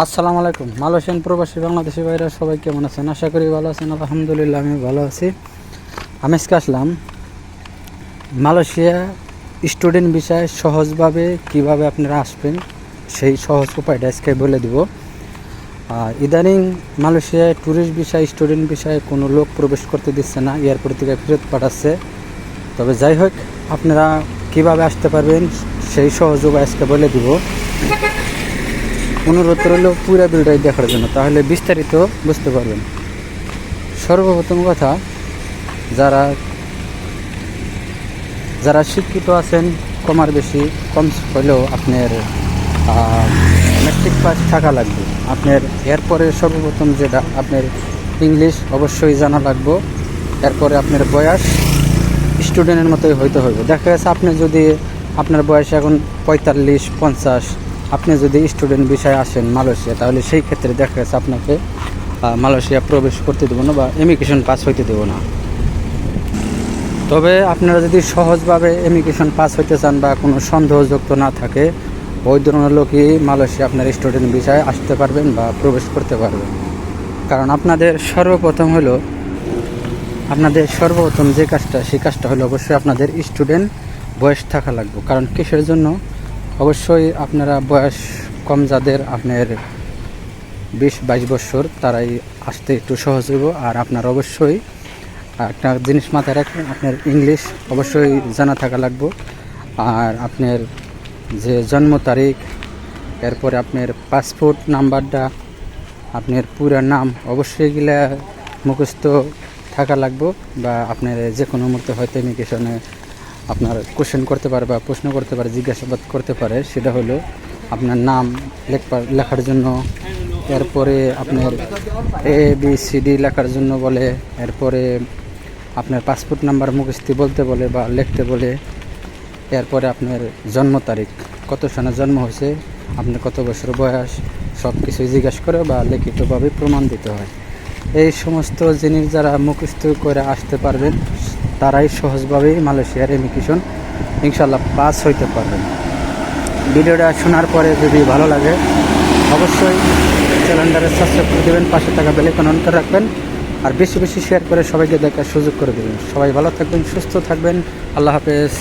আসসালামু আলাইকুম। মালয়েশিয়ান প্রবাসী বাংলাদেশি ভাইরা সবাই কেমন আছেন? আশা করি ভালো আছেন, আলহামদুলিল্লাহ আমি ভালো আছি। আমি আজকে আসলাম মালয়েশিয়া স্টুডেন্ট বিষয়ে সহজভাবে কীভাবে আপনারা আসবেন, সেই সহজ উপায়টা আজকে বলে দিব। ইদানিং মালয়েশিয়ায় ট্যুরিস্ট বিষয় স্টুডেন্ট বিষয়ে কোনো লোক প্রবেশ করতে দিচ্ছে না এয়ারপোর্ট থেকে ফেরত পাঠাচ্ছে। তবে যাই হোক, আপনারা কীভাবে আসতে পারবেন, সেই সহজ উপায় আজকে বলে দিব। অনুরোধ রইল পুরো ভিডিওটাই দেখার জন্য। তাহলে বিস্তারিত বুঝতে পারবেন। সর্বপ্রথম কথা, যারা যারা শিক্ষিত আছেন কমার বেশি, কম হলেও আপনার ম্যাট্রিক পাস থাকা লাগবে। আপনার এরপরে সর্বপ্রথম যেটা আপনার ইংলিশ অবশ্যই জানা লাগবে। এরপরে আপনার বয়স স্টুডেন্টের মতোই হইতে হবে দেখা গেছে আপনি যদি আপনার বয়স এখন পঁয়তাল্লিশ, পঞ্চাশ আপনি যদি স্টুডেন্ট বিষয়ে আসেন মালয়েশিয়া, তাহলে সেই ক্ষেত্রে দেখা গেছে আপনাকে মালয়েশিয়া প্রবেশ করতে দেবো না বা ইমিগ্রেশন পাস হইতে দেবো না। তবে আপনারা যদি সহজভাবে ইমিগ্রেশন পাস হইতে চান বা কোনো সন্দেহযুক্ত না থাকে, ওই ধরনের লোকই মালয়েশিয়া আপনার স্টুডেন্ট বিষয়ে আসতে পারবেন বা প্রবেশ করতে পারবেন। কারণ আপনাদের সর্বপ্রথম হলো, আপনাদের সর্বপ্রথম যে কাজটা, সেই কাজটা হলো অবশ্যই আপনাদের স্টুডেন্ট বয়স থাকা লাগবে। কারণ কিসের জন্য? অবশ্যই আপনারা বয়স কম যাদের, আপনার বিশ, বাইশ বছর, তারাই আসতে একটু সহজ হইব। আর আপনার অবশ্যই একটা জিনিস মাথায় রাখবেন, আপনার ইংলিশ অবশ্যই জানা থাকা লাগবে। আর আপনার যে জন্ম তারিখ, এরপরে আপনার পাসপোর্ট নাম্বারটা, আপনার পুরো নাম, অবশ্যই গিলা মুখস্থ থাকা লাগবে। বা আপনার যে কোনো মুহূর্তে হয়তো ইমিগ্রেশনে আপনার কোশ্চেন করতে পারে বা প্রশ্ন করতে পারে, জিজ্ঞাসাবাদ করতে পারে, সেটা হলো আপনার নাম লেখার জন্য, এরপরে আপনার এ বি সি ডি লেখার জন্য বলে, এরপরে আপনার পাসপোর্ট নাম্বার মুখস্থি বলতে বলে বা লিখতে বলে, এরপরে আপনার জন্ম তারিখ, কত সনে জন্ম হয়েছে, আপনার কত বছর বয়স সব কিছুই জিজ্ঞাসা করে বা লিখিতভাবে প্রমাণ দিতে হয়। এই সমস্ত জিনিস যারা মুখস্থ করে আসতে পারবেন তারাই সহজভাবেই মালয়েশিয়ার ইমিগ্রেশন ইনশাল্লাহ পাস হইতে পারবেন ভিডিওটা শোনার পরে যদি ভালো লাগে, অবশ্যই চ্যানেলটারে সাবস্ক্রাইব করে দেবেন, পাশে থাকা বেলেকন অন করে রাখবেন, আর বেশি বেশি শেয়ার করে সবাইকে দেখার সুযোগ করে দেবেন। সবাই ভালো থাকবেন, সুস্থ থাকবেন, আল্লাহ হাফেজ।